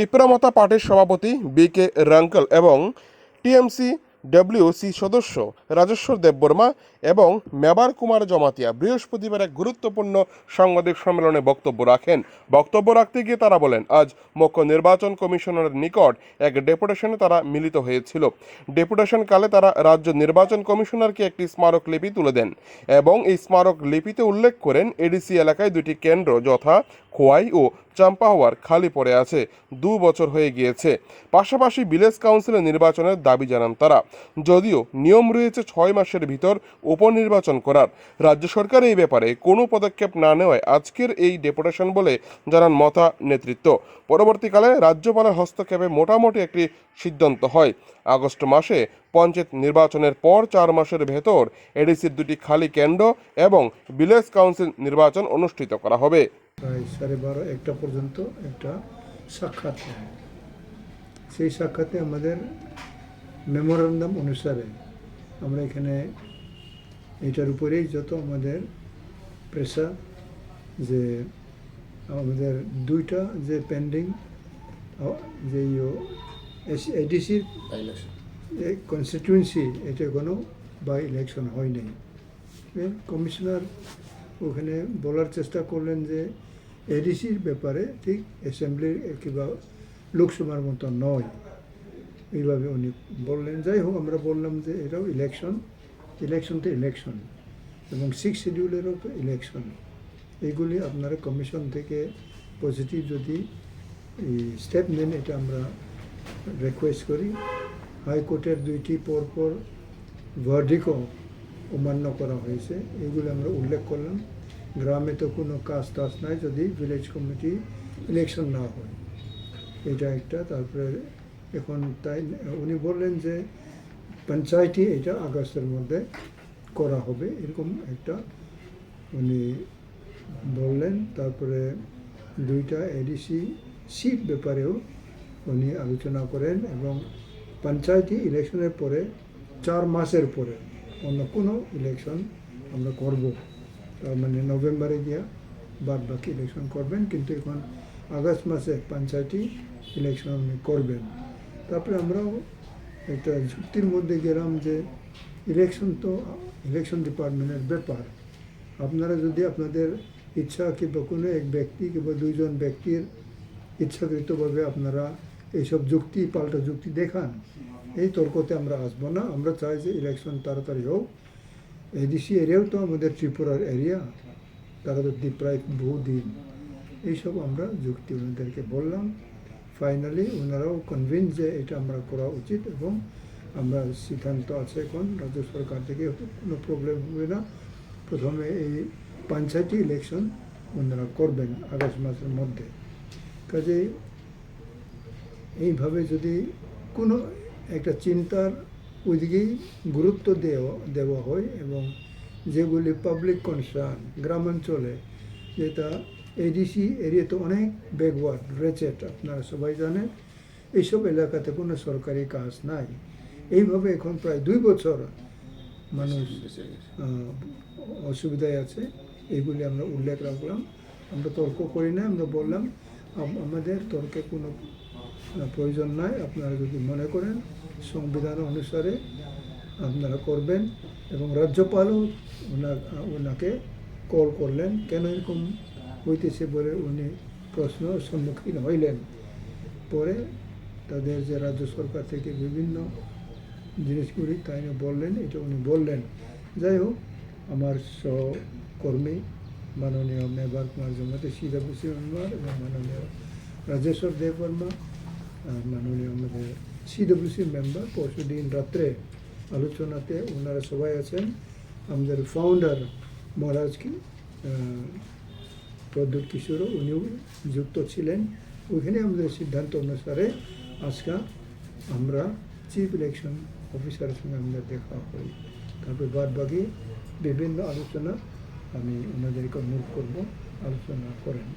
তিপ্রামতা পার্টির সভাপতি বি কে রাঙ্কল এবং টিএমসি ডব্লিউসি সদস্য রাজেশ্বর দেববর্মা এবং মেবার কুমার জমাতিয়া বৃহস্পতিবার এক গুরুত্বপূর্ণ সাংবাদিক সম্মেলনে বক্তব্য রাখেন। বক্তব্য রাখতে গিয়ে তারা বলেন, আজ মুখ্য নির্বাচন কমিশনারের নিকট এক ডেপুটেশনে তারা মিলিত হয়েছিল। ডেপুটেশন কালে তারা রাজ্য নির্বাচন কমিশনারকে একটি স্মারক লিপি তুলে দেন এবং এই স্মারক লিপিতে উল্লেখ করেন এডিসি এলাকায় দুটি কেন্দ্র, যথা খোয়াই ও চাম্পাওয়ার খালি পড়ে আছে, দু বছর হয়ে গিয়েছে। পাশাপাশি ভিলেজ কাউন্সিলের নির্বাচনের দাবি জানান তারা। যদিও নিয়ম রয়েছে ছয় মাসের ভিতর উপনির্বাচন করার। রাজ্য সরকার এই ব্যাপারে কোনো পদক্ষেপ না নেওয়ায় আজকের এই ডেপুটেশন বলে জানান মতা নেতৃত্ব। পরবর্তীকালে রাজ্যপালের হস্তক্ষেপে মোটামুটি একটি সিদ্ধান্ত হয়। আগস্ট মাসে পঞ্চায়েত নির্বাচনের পর চার মাসের ভেতর এডিসির দুটি খালি কেন্দ্র এবং ভিলেজ কাউন্সিল নির্বাচন অনুষ্ঠিত করা হবে। প্রায় সাড়ে বারো একটা পর্যন্ত একটা সাক্ষাৎ হয়। সেই সাক্ষাতে আমাদের মেমোরান্ডাম অনুসারে আমরা এখানে এটার উপরেই যত আমাদের প্রেশার যে আমাদের দুইটা যে পেন্ডিং যে এডিসির কনস্টিটিউয়েন্সি এটা কোনো বাই ইলেকশন হয়নি কমিশনার ওখানে বলার চেষ্টা করলেন যে এডিসির ব্যাপারে ঠিক অ্যাসেম্বলির কিংবা লোকসভার মতো নয়। এইভাবে উনি বললেন। যাই হোক, আমরা বললাম যে এটাও ইলেকশন ইলেকশন তো ইলেকশন এবং সিক্স শিডিউলেরও ইলেকশন এইগুলি আপনারা কমিশন থেকে পজিটিভ যদি স্টেপ নেন, এটা আমরা রিকোয়েস্ট করি। হাইকোর্টের দুইটি পরপর ভার্ডিকও অমান্য করা হয়েছে। এগুলো আমরা উল্লেখ করলাম। গ্রামে তো কোনো কাজ টাজ নাই যদি ভিলেজ কমিটি ইলেকশন না হয়। এটা একটা, তারপরে এখন তাই উনি বললেন যে পঞ্চায়েতই এটা আগস্টের মধ্যে করা হবে, এরকম একটা উনি বললেন। তারপরে দুইটা এডিসি সিট ব্যাপারেও উনি আলোচনা করেন এবং পঞ্চায়েতই ইলেকশনের পরে চার মাসের পরে অন্য কোনো ইলেকশন আমরা করব। মানে নভেম্বরে গিয়া বাদ বাকি ইলেকশন করবেন, কিন্তু এখন আগস্ট মাসে পঞ্চায়েতই ইলেকশন করবেন। তারপরে আমরাও একটা যুক্তির মধ্যে গেলাম যে ইলেকশন তো ইলেকশন ডিপার্টমেন্টের ব্যাপার। আপনারা যদি আপনাদের ইচ্ছা কিংবা কোনো এক ব্যক্তি কিংবা দুইজন ব্যক্তির ইচ্ছাকৃতভাবে আপনারা এইসব যুক্তি, পাল্টা যুক্তি দেখান, এই তর্কতে আমরা আসব না। আমরা চাই যে ইলেকশন তাড়াতাড়ি হোক। এডিসি এরিয়াও তো আমাদের ত্রিপুরার এরিয়া তারা তো প্রায় বহুদিন। এইসব আমরা যুক্তি ওনাদেরকে বললাম। ফাইনালি ওনারাও কনভিন্স যে এটা আমরা করা উচিত এবং আমরা সিদ্ধান্ত আছে এখন। রাজ্য সরকার থেকে কোনো প্রবলেম হবে না। প্রথমে এই পঞ্চায়েতই ইলেকশন ওনারা করবেন আগস্ট মাসের মধ্যে। কাজেই এইভাবে যদি কোনো একটা চিন্তার ওইদিকেই গুরুত্ব দেওয়া দেওয়া হয় এবং যেগুলি পাবলিক কনসার্ন গ্রামাঞ্চলে, যেটা এডিসি এরিয়াতে অনেক ব্যাকওয়ার্ড রেচেট আপনারা সবাই জানেন। এইসব এলাকাতে কোনো সরকারি কাজ নাই। এইভাবে এখন প্রায় দুই বছর মানুষ অসুবিধায় আছে। এইগুলি আমরা উল্লেখ রাখলাম। আমরা তর্ক করি না, আমরা বললাম আমাদের তর্কে কোনো প্রয়োজন নাই। আপনারা যদি মনে করেন, সংবিধান অনুসারে আপনারা করবেন এবং রাজ্যপালও ওনা- ওনাকে কল করলেন, কেন এরকম হইতেছে বলে উনি প্রশ্ন সম্মুখীন হইলেন। পরে তাদের যে রাজ্য সরকার থেকে বিভিন্ন জিনিসগুলি তাই বললেন, এটা উনি বললেন। যাই হোক, আমার সহকর্মী মাননীয় মেবার কুমার জমাতে মেম্বার এবং মাননীয় রাজেশ্বর দেববর্মা মাননীয় আমাদের সিডব্লিউসি মেম্বার পরশু দিন রাত্রে আলোচনাতে ওনারা সবাই আছেন আমাদের ফাউন্ডার মহারাজ কি প্রদ্যুৎ কিশোরও উনিও যুক্ত ছিলেন ওইখানে আমাদের সিদ্ধান্ত অনুসারে আজকে আমরা চিফ ইলেকশন অফিসারের সঙ্গে আমরা দেখা করি তারপরে বাদ বিভিন্ন আলোচনা আমি ওনাদেরকে অনুরোধ করব আলোচনা করেন